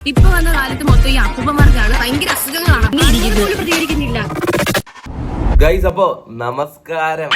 ഇപ്പൊ വന്ന കാലത്ത് മൊത്തം ഈ അപ്പൂപ്പന്മാർക്കാണ് ഭയങ്കര അസുഖങ്ങളാണ്. പ്രതികരിക്കുന്നില്ല ഗൈസ് അപ്പോ നമസ്കാരം.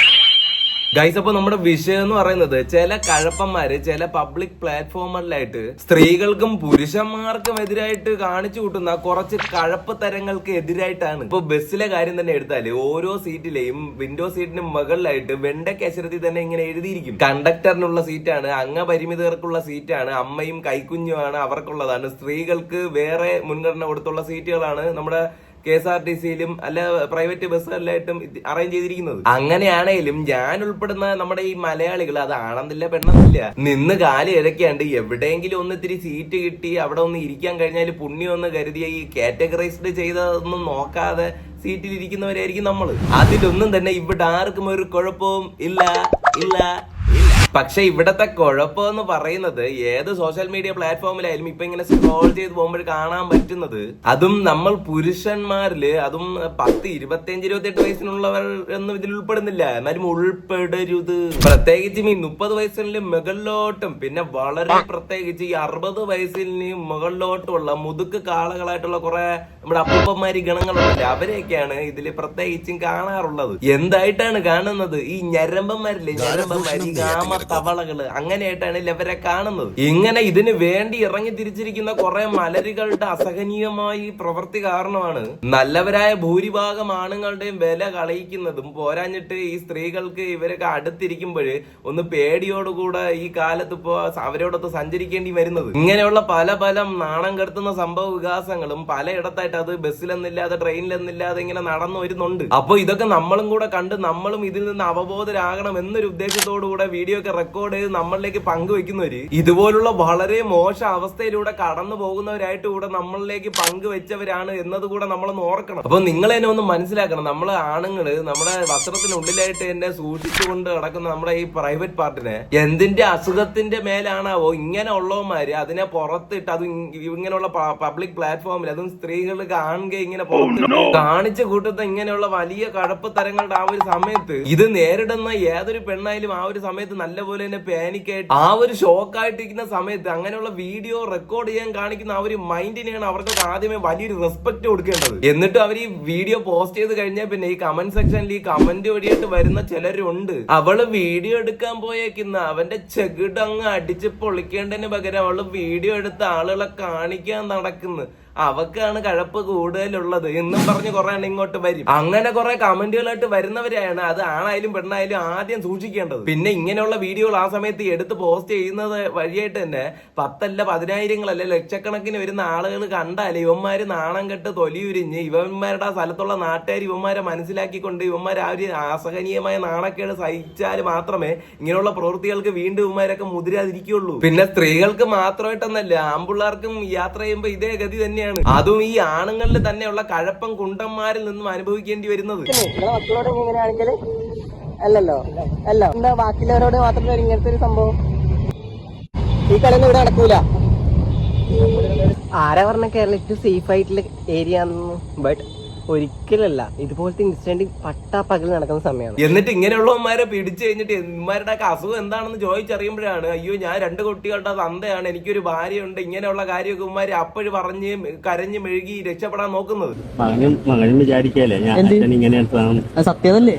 ഗൈസ് അപ്പൊ നമ്മുടെ വിഷയം എന്ന് പറയുന്നത് ചില കഴപ്പന്മാര് ചില പബ്ലിക് പ്ലാറ്റ്ഫോമുകളിലായിട്ട് സ്ത്രീകൾക്കും പുരുഷന്മാർക്കും എതിരായിട്ട് കാണിച്ചു കൂട്ടുന്ന കുറച്ച് കഴപ്പ് തരങ്ങൾക്ക് എതിരായിട്ടാണ്. ഇപ്പൊ ബസ്സിലെ കാര്യം തന്നെ എടുത്താൽ ഓരോ സീറ്റിലെയും വിൻഡോ സീറ്റിനും മുകളിലായിട്ട് വെണ്ടയ്ക്ക് അശ്രതി തന്നെ ഇങ്ങനെ എഴുതിയിരിക്കും. കണ്ടക്ടറിനുള്ള സീറ്റാണ് അംഗപരിമിതർക്കുള്ള സീറ്റാണ് അമ്മയും കൈക്കുഞ്ഞുമാണ് അവർക്കുള്ളതാണ്. സ്ത്രീകൾക്ക് വേറെ മുൻഗണന കൊടുത്തുള്ള സീറ്റുകളാണ് നമ്മുടെ കെ എസ് ആർ ടി സിയിലും അല്ല പ്രൈവറ്റ് ബസ്സുകളിലായിട്ടും അറേഞ്ച് ചെയ്തിരിക്കുന്നത്. അങ്ങനെയാണെങ്കിലും ഞാൻ ഉൾപ്പെടുന്ന നമ്മുടെ ഈ മലയാളികൾ അത് ആണെന്നില്ല പെണ്ണെന്നില്ല. നിന്ന് കാൽ ഇഴക്കാണ്ട് എവിടെയെങ്കിലും ഒന്ന് ഇത്തിരി സീറ്റ് കിട്ടി അവിടെ ഒന്ന് ഇരിക്കാൻ കഴിഞ്ഞാൽ പുണ്യം ഒന്ന് കരുതിയ ഈ കാറ്റഗറൈസ്ഡ് ചെയ്തതൊന്നും നോക്കാതെ സീറ്റിൽ ഇരിക്കുന്നവരായിരിക്കും നമ്മൾ അതിലൊന്നും തന്നെ ഇവിടെ ആർക്കും ഒരു കുഴപ്പവും ഇല്ല ഇല്ല. പക്ഷെ ഇവിടത്തെ കുഴപ്പമെന്ന് പറയുന്നത് ഏത് സോഷ്യൽ മീഡിയ പ്ലാറ്റ്ഫോമിലായാലും ഇപ്പൊ ഇങ്ങനെ സ്ക്രോൾ ചെയ്ത് പോകുമ്പോൾ കാണാൻ പറ്റുന്നത് അതും നമ്മൾ പുരുഷന്മാരിൽ അതും പത്ത് ഇരുപത്തിയഞ്ച് ഇരുപത്തിയെട്ട് വയസ്സിനുള്ളവർ ഒന്നും ഇതിൽ ഉൾപ്പെടുന്നില്ല. എന്നാലും ഉൾപ്പെടരുത്. പ്രത്യേകിച്ചും ഈ മുപ്പത് വയസ്സിന് മുകളിലോട്ടും പിന്നെ വളരെ പ്രത്യേകിച്ച് ഈ അറുപത് വയസ്സിന് മുകളിലോട്ടുള്ള മുതുക്ക് കാളകളായിട്ടുള്ള കുറെ നമ്മുടെ അപ്പൂപ്പന്മാരി ഗണങ്ങളുണ്ടല്ലേ അവരെയൊക്കെയാണ് ഇതിൽ പ്രത്യേകിച്ചും കാണാറുള്ളത്. എന്തായിട്ടാണ് കാണുന്നത്? ഈ ഞരമ്പന്മാരില്ലേ? ഞരമ്പന്മാരി ഗാമ തവളകൾ അങ്ങനെയായിട്ടാണ് ഇവരെ കാണുന്നത്. ഇങ്ങനെ ഇതിന് വേണ്ടി ഇറങ്ങി തിരിച്ചിരിക്കുന്ന കുറെ മലരുകളുടെ അസഹനീയമായ പ്രവൃത്തി കാരണമാണ് നല്ലവരായ ഭൂരിഭാഗം ആണുങ്ങളുടെയും വില കളയിക്കുന്നതും പോരാഞ്ഞിട്ട് ഈ സ്ത്രീകൾക്ക് ഇവരൊക്കെ അടുത്തിരിക്കുമ്പോൾ ഒന്ന് പേടിയോടുകൂടെ ഈ കാലത്ത് ഇപ്പോ അവരോടൊത്ത് സഞ്ചരിക്കേണ്ടി വരുന്നത്. ഇങ്ങനെയുള്ള പല പല നാണം കെടുത്തുന്ന സംഭവ വികാസങ്ങളും പലയിടത്തായിട്ട് അത് ബസ്സിലെന്നില്ലാതെ ട്രെയിനിലെന്നില്ലാതെ ഇങ്ങനെ നടന്നു വരുന്നുണ്ട്. അപ്പൊ ഇതൊക്കെ നമ്മളും കൂടെ കണ്ട് നമ്മളും ഇതിൽ നിന്ന് അവബോധരാകണം എന്നൊരു ഉദ്ദേശത്തോടു കൂടെ വീഡിയോ ഒക്കെ റെക്കോർഡ് ചെയ്ത് നമ്മളിലേക്ക് പങ്കുവെക്കുന്നവര് ഇതുപോലുള്ള വളരെ മോശം അവസ്ഥയിലൂടെ കടന്നു പോകുന്നവരായിട്ട് കൂടെ നമ്മളിലേക്ക് പങ്കുവെച്ചവരാണ് എന്നത് കൂടെ നമ്മളൊന്ന് ഓർക്കണം. അപ്പൊ നിങ്ങൾ തന്നെ ഒന്ന് മനസ്സിലാക്കണം. നമ്മൾ ആണുങ്ങൾ നമ്മുടെ വസ്ത്രത്തിനുള്ളിലായിട്ട് തന്നെ സൂക്ഷിച്ചുകൊണ്ട് കിടക്കുന്ന നമ്മുടെ ഈ പ്രൈവറ്റ് പാർട്ടിനെ എന്തിന്റെ അസുഖത്തിന്റെ മേലാണാവോ ഇങ്ങനെ ഉള്ളവന്മാര് അതിനെ പുറത്തിട്ട് അത് ഇങ്ങനെയുള്ള പബ്ലിക് പ്ലാറ്റ്ഫോമിൽ അതും സ്ത്രീകൾ കാണുക ഇങ്ങനെ പുറത്ത് കാണിച്ചു കൂട്ടുന്ന ഇങ്ങനെയുള്ള വലിയ കടപ്പ് തരങ്ങളുടെ ആ ഒരു സമയത്ത് ഇത് നേരിടുന്ന ഏതൊരു പെണ്ണായാലും ആ ഒരു സമയത്ത് നല്ലപോലെ തന്നെ പാനിക്കായിട്ട് ആ ഒരു ഷോക്കായിട്ടിരിക്കുന്ന സമയത്ത് അങ്ങനെയുള്ള വീഡിയോ റെക്കോർഡ് ചെയ്യാൻ കാണിക്കുന്ന ആ ഒരു മൈൻഡിനെയാണ് അവർക്ക് ആദ്യമേ വലിയൊരു റെസ്പെക്ട് കൊടുക്കേണ്ടത്. എന്നിട്ട് അവർ ഈ വീഡിയോ പോസ്റ്റ് ചെയ്ത് കഴിഞ്ഞാൽ പിന്നെ ഈ കമന്റ് സെക്ഷനിൽ ഈ കമന്റ് വഴിയായിട്ട് വരുന്ന ചിലരുണ്ട്. അവൾ വീഡിയോ എടുക്കാൻ പോയേക്കുന്ന അവന്റെ ചെകിടങ്ങ് അടിച്ച് പൊളിക്കേണ്ടതിന് പകരം അവൾ വീഡിയോ എടുത്ത ആളുകളെ കാണിക്കാൻ നടക്കുന്നു. അവക്കാണ് കഴപ്പ് കൂടുതലുള്ളത് എന്നും പറഞ്ഞ് കുറെ എണ്ണം ഇങ്ങോട്ട് വരും. അങ്ങനെ കുറെ കമന്റുകളായിട്ട് വരുന്നവരെയാണ് അത് ആണായാലും പെണ്ണായാലും ആദ്യം സൂക്ഷിക്കേണ്ടത്. പിന്നെ ഇങ്ങനെയുള്ള വീഡിയോകൾ ആ സമയത്ത് എടുത്ത് പോസ്റ്റ് ചെയ്യുന്നത് വഴിയായിട്ട് തന്നെ പത്തല്ല പതിനായിരങ്ങളല്ല ലക്ഷക്കണക്കിന് വരുന്ന ആളുകൾ കണ്ടാൽ ഇവന്മാര് നാണം കെട്ട് തൊലിയുരിഞ്ഞ് ഇവന്മാരുടെ സ്ഥലത്തുള്ള നാട്ടുകാർ ഇവന്മാരെ മനസ്സിലാക്കിക്കൊണ്ട് ഇവന്മാർ ആ ഒരു അസഹനീയമായ നാണക്കേട് സഹിച്ചാൽ മാത്രമേ ഇങ്ങനെയുള്ള പ്രവൃത്തികൾക്ക് വീണ്ടും ഇവന്മാരൊക്കെ മുതിരാതിരിക്കുള്ളൂ പിന്നെ സ്ത്രീകൾക്ക് മാത്രമായിട്ടൊന്നല്ല ആമ്പിള്ളാർക്കും യാത്ര ചെയ്യുമ്പോൾ ഇതേ ഗതി തന്നെയാണ്. അതും ഈ ആണുങ്ങളിൽ തന്നെയുള്ള കഴപ്പം കുണ്ടന്മാരിൽ നിന്നും അനുഭവിക്കേണ്ടി വരുന്നത്. അല്ലല്ലോ. അല്ല എന്താ ബാക്കിയുള്ളവരോട് മാത്രം ഇങ്ങനത്തെ ഒരു സംഭവം? ഈ കളിയൊന്നും ഇവിടെ നടക്കൂല. ആരാ പറഞ്ഞ കേരളത്തിൽ സേഫ് ആയിട്ടുള്ള ഏരിയ ബട്ട് ഒരിക്കലല്ല. ഇതുപോലത്തെ ഇൻസിഡന്റ് പട്ടാപ്പകൽ നടക്കുന്ന സമയമാണ്. എന്നിട്ട് ഇങ്ങനെയുള്ളവന്മാരെ പിടിച്ചു കഴിഞ്ഞിട്ട് എന്മാരുടെ ഒക്കെ അസുഖം എന്താണെന്ന് ചോദിച്ചറിയുമ്പോഴാണ് അയ്യോ ഞാൻ രണ്ട് കുട്ടികളുടെ തന്തയാണ് എനിക്കൊരു ഭാര്യയുണ്ട് ഇങ്ങനെയുള്ള കാര്യമൊക്കെ ഉമ്മാര് അപ്പോഴും പറഞ്ഞ് കരഞ്ഞ് മെഴുകി രക്ഷപ്പെടാൻ നോക്കുന്നത്. മകനും മകനും വിചാരിക്കല്ലേ ഞാൻ ഇങ്ങനെ സത്യമല്ലേ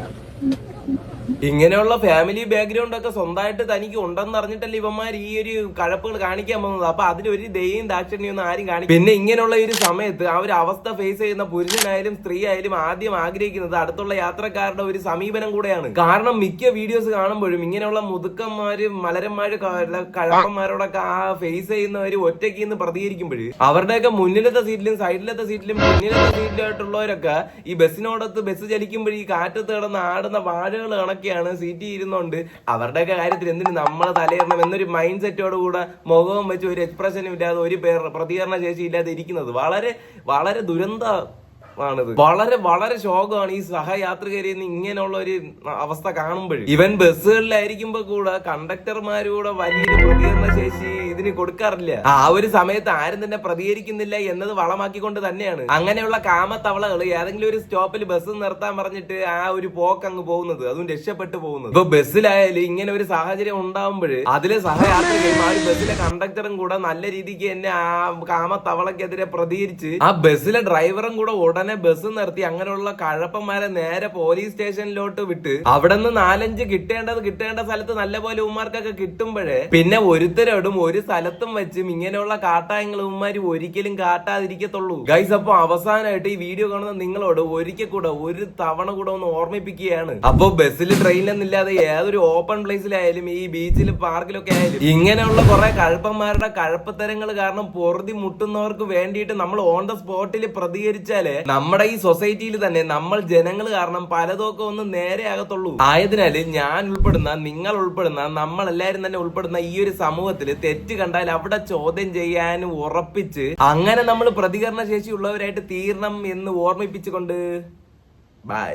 ഇങ്ങനെയുള്ള ഫാമിലി ബാക്ക്ഗ്രൗണ്ട് ഒക്കെ സ്വന്തമായിട്ട് തനിക്ക് ഉണ്ടെന്ന് അറിഞ്ഞിട്ടല്ലേ ഇവന്മാർ ഈ ഒരു കഴപ്പുകൾ കാണിക്കാൻ പോകുന്നത് അപ്പൊ അതിലൊരു ദയയും ദാക്ഷണ്യൊന്നും ആരും കാണിക്കും പിന്നെ ഇങ്ങനെയുള്ള ഒരു സമയത്ത് ആ ഒരു അവസ്ഥ ഫേസ് ചെയ്യുന്ന പുരുഷനായാലും സ്ത്രീ ആയാലും ആദ്യം ആഗ്രഹിക്കുന്നത് അടുത്തുള്ള യാത്രക്കാരുടെ ഒരു സമീപനം കൂടെയാണ്. കാരണം മിക്ക വീഡിയോസ് കാണുമ്പോഴും ഇങ്ങനെയുള്ള മുതുക്കന്മാര് മലരന്മാര് കഴപ്പന്മാരോടൊക്കെ ആ ഫേസ് ചെയ്യുന്നവര് ഒറ്റയ്ക്ക് നിന്ന് പ്രതികരിക്കുമ്പോൾ അവരുടെയൊക്കെ മുന്നിലത്തെ സീറ്റിലും സൈഡിലത്തെ സീറ്റിലും പിന്നിലത്തെ സീറ്റിലായിട്ടുള്ളവരൊക്കെ ഈ ബസ്സിനോടത്ത് ബസ് ചലിക്കുമ്പോൾ ഈ കാറ്റത്ത് കിടന്ന് ആടുന്ന വാഴകൾ കണക്കെയാണ് സീറ്റിൽ ഇരുന്നുകൊണ്ട് അവരുടെയൊക്കെ കാര്യത്തിൽ എന്തിന് നമ്മളെ തലയിടണം എന്നൊരു മൈൻഡ് സെറ്റോട് കൂടെ മുഖവും വെച്ച് ഒരു എക്സ്പ്രഷനും ഇല്ലാതെ ഒരു പ്രതികരണ ശേഷി ഇല്ലാതെ ഇരിക്കുന്നത്. വളരെ വളരെ ദുരന്ത ആണിത്. വളരെ വളരെ ശോകമാണ് ഈ സഹയാത്രികരിൽ നിന്ന് ഇങ്ങനെയുള്ള ഒരു അവസ്ഥ കാണുമ്പോൾ ഇവൻ ബസ്സുകളിലായിരിക്കുമ്പോ കൂടെ കണ്ടക്ടർമാരൂടെ വലിയൊരു പ്രതികരണ ശേഷി ഇതിന് കൊടുക്കാറില്ല. ആ ഒരു സമയത്ത് ആരും തന്നെ പ്രതികരിക്കുന്നില്ല എന്നത് വളമാക്കിക്കൊണ്ട് തന്നെയാണ്. അങ്ങനെയുള്ള കാമത്തവളകൾ ഏതെങ്കിലും ഒരു സ്റ്റോപ്പിൽ ബസ് നിർത്താൻ പറഞ്ഞിട്ട് ആ ഒരു പോക്ക് അങ്ങ് പോകുന്നത് അതും രക്ഷപ്പെട്ടു പോകുന്നത്. ഇപ്പൊ ബസ്സിലായാലും ഇങ്ങനെ ഒരു സാഹചര്യം ഉണ്ടാവുമ്പോൾ അതിലെ സഹയാത്രികയും ആ ഒരു ബസ്സിലെ കണ്ടക്ടറും കൂടെ നല്ല രീതിക്ക് തന്നെ ആ കാമത്തവളക്കെതിരെ പ്രതികരിച്ച് ആ ബസ്സിലെ ഡ്രൈവറും കൂടെ ഉടനെ ബസ് നിർത്തി അങ്ങനെയുള്ള കഴപ്പന്മാരെ നേരെ പോലീസ് സ്റ്റേഷനിലോട്ട് വിട്ട് അവിടെ നിന്ന് നാലഞ്ച് കിട്ടേണ്ടത് കിട്ടേണ്ട സ്ഥലത്ത് നല്ല പോലെ ഉമ്മാർക്കൊക്കെ കിട്ടുമ്പോഴേ പിന്നെ ഒരുത്തരോടും ഒരു സ്ഥലത്തും വെച്ചും ഇങ്ങനെയുള്ള കാട്ടായങ്ങൾ ഉമ്മാര് ഒരിക്കലും കാട്ടാതിരിക്കത്തുള്ളൂ. ഗൈസ് അപ്പൊ അവസാനമായിട്ട് ഈ വീഡിയോ കാണുന്ന നിങ്ങളോട് ഒരിക്കൽ കൂടെ ഒരു തവണ കൂടെ ഒന്ന് ഓർമ്മിപ്പിക്കുകയാണ്. അപ്പൊ ബസ്സിൽ ട്രെയിനിലൊന്നില്ലാതെ ഏതൊരു ഓപ്പൺ പ്ലേസിലായാലും ഈ ബീച്ചിൽ പാർക്കിലൊക്കെ ആയാലും ഇങ്ങനെയുള്ള കുറെ കഴപ്പന്മാരുടെ കഴപ്പത്തരങ്ങൾ കാരണം പൊറുതി മുട്ടുന്നവർക്ക് വേണ്ടിയിട്ട് നമ്മൾ ഓൺ ദ സ്പോട്ടിൽ പ്രതികരിച്ചാലേ നമ്മുടെ ഈ സൊസൈറ്റിയിൽ തന്നെ നമ്മൾ ജനങ്ങൾ കാരണം പലതൊക്കെ ഒന്ന് നേരെയാകത്തുള്ളൂ ആയതിനാൽ ഞാൻ ഉൾപ്പെടുന്ന നിങ്ങൾ ഉൾപ്പെടുന്ന നമ്മൾ എല്ലാവരും തന്നെ ഉൾപ്പെടുന്ന ഈ ഒരു സമൂഹത്തിൽ തെറ്റ് കണ്ടാൽ അവിടെ ചോദ്യം ചെയ്യാൻ ഉറപ്പിച്ച് അങ്ങനെ നമ്മൾ പ്രതികരണ ശേഷിയുള്ളവരായിട്ട് തീരണം എന്ന് ഓർമ്മിപ്പിച്ചുകൊണ്ട്. ബൈ